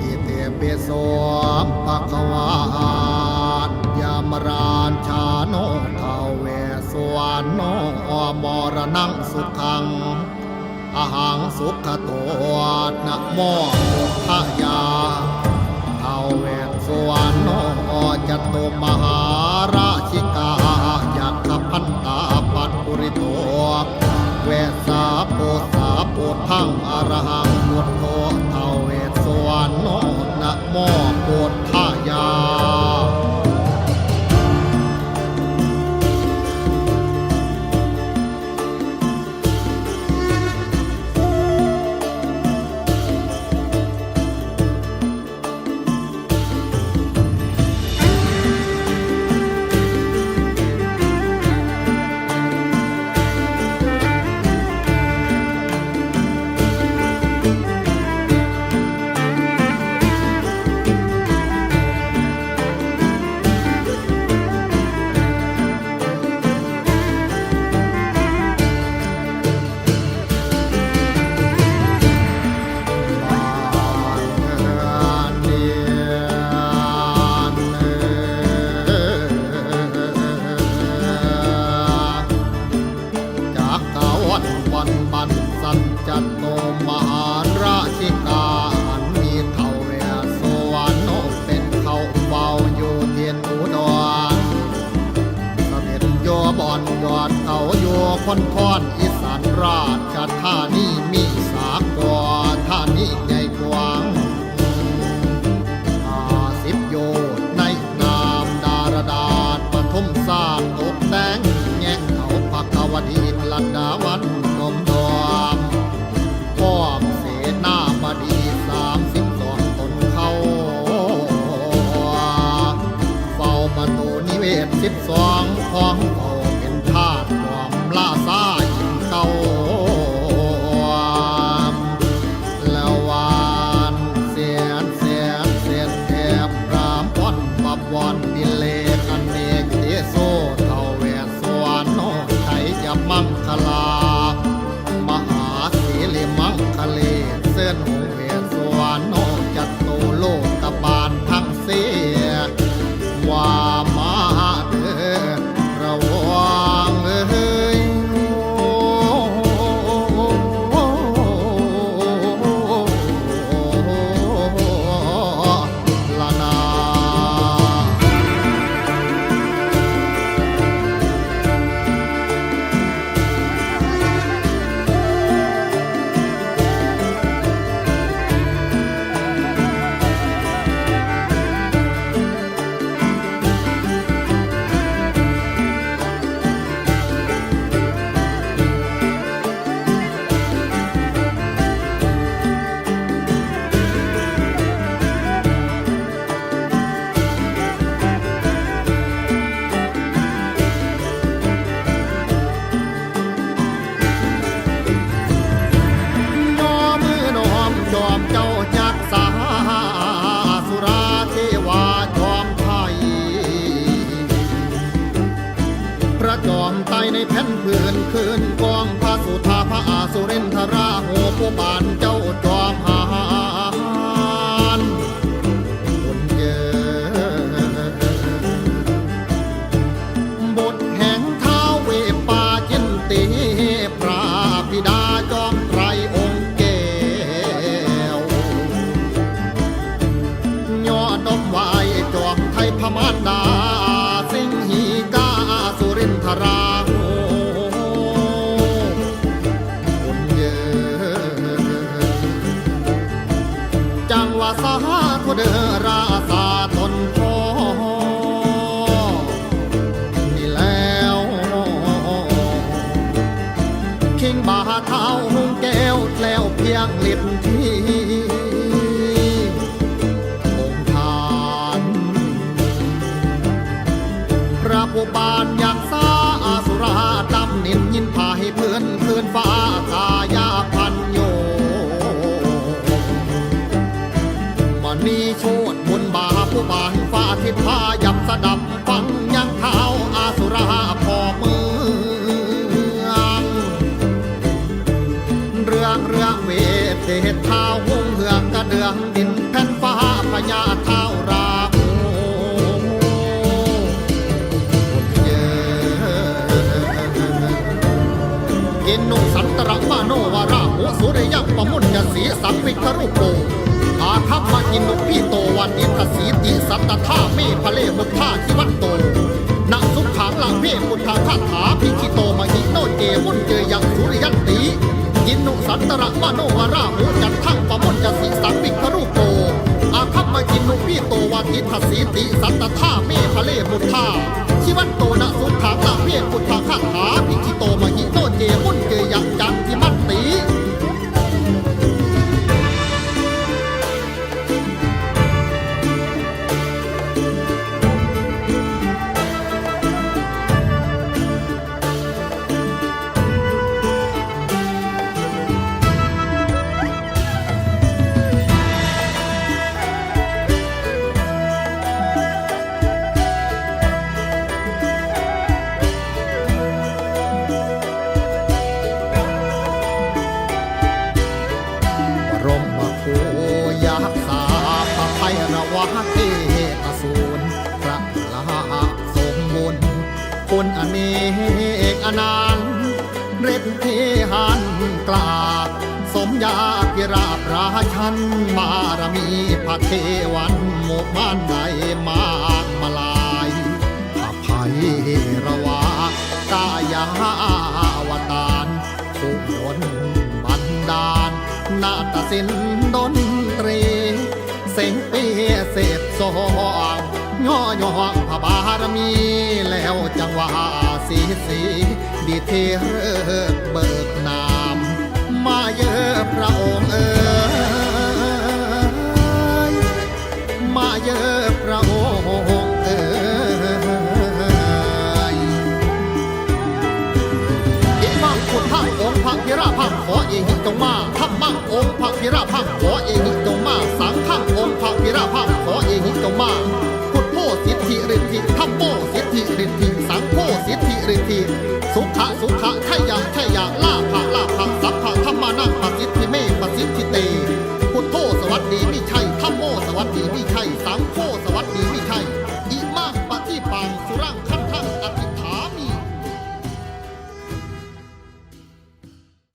อิเตเปโสปะคะวาหานยามรานชาโนทาเวสวานโนมรณังสุขังอหังสุขโตนะโมพุทธยาเทาเวสวรรณโนจตุมหา คนคอนอีสานราชธานีมีสากอท่านีใหญ่กว้างอาสิบโยชน์ในนามดารดาษปฐมสร้างตกแต่งแง่งเขาปักกวดีลัดดาวันนมดอมป้อมเสนาบดีสามสิบสองตนเขาเฝ้าประตูนิเวศสิบสองของ ในแผ่นพื้นคืนกองพระสุธาพระอาสุรินทราโหผู้บานเจ้าจอมหา จังว่าสาธุเดอราสาตนพอนี่แล้วคิงบาเท้าหงแก้วแล้วเพียงลิบที่ มีโชดบนบาผู้บานฟ้าทิพายับสดับฟังยังเท้าอาสุราพอเมืองเรื่องเรื่องเวทเทศเท้าหุ่งเหืองกระเดือองดินแผ่นฟ้าพญาเท้าราหูเยอินุสันตระมาโนวาราหูสุริยังปมุญญสีสังวิครุโป กินุพีโตวันอิทสีติสัตตธาเมพะเลมุทธาทิวัตโตนักสุขขังลังเมพุทธาคาถาพิชิโตมหิโนเจมุนเจยังสุริยันติอินุสันตระมโนวาราหูจันทังปะมนจะสีสังวิครุโกอาคัมมากินุพีโตวาทิทสีติสัตตธาเมพะเลมุทธาชิวันโตนะสุขังลังเมพุทธาคาถาพิชิโตมหิโนเจมุนเจยังจันทิมัต สมยาพิราบราชันบารมีพระเทวันหมู่บ้านใดมากมาลายอภัยระวากายาวตารผู้ดนบันดาลนาฏศิลป์ดนตรี เสียงเปีเศษสองย่อย่องพระบารมีแล้วจังหวะสีสีดีเทเรเบิก พระองค์เอ๋ยมาเยอะพระองค์เอ๋ยอิมังพุทธังองค์พระพิราพังขอเอหิจงมาธรรมังองค์พระพิราพังขอเอหิจงมาสังฆังองค์พระพิราพังขอเอหิจงมาพุทโธสิทธิฤทธิธรรมโมสิทธิฤทธิสังโฆสิทธิฤทธิสุขะสุขะขยะขยะล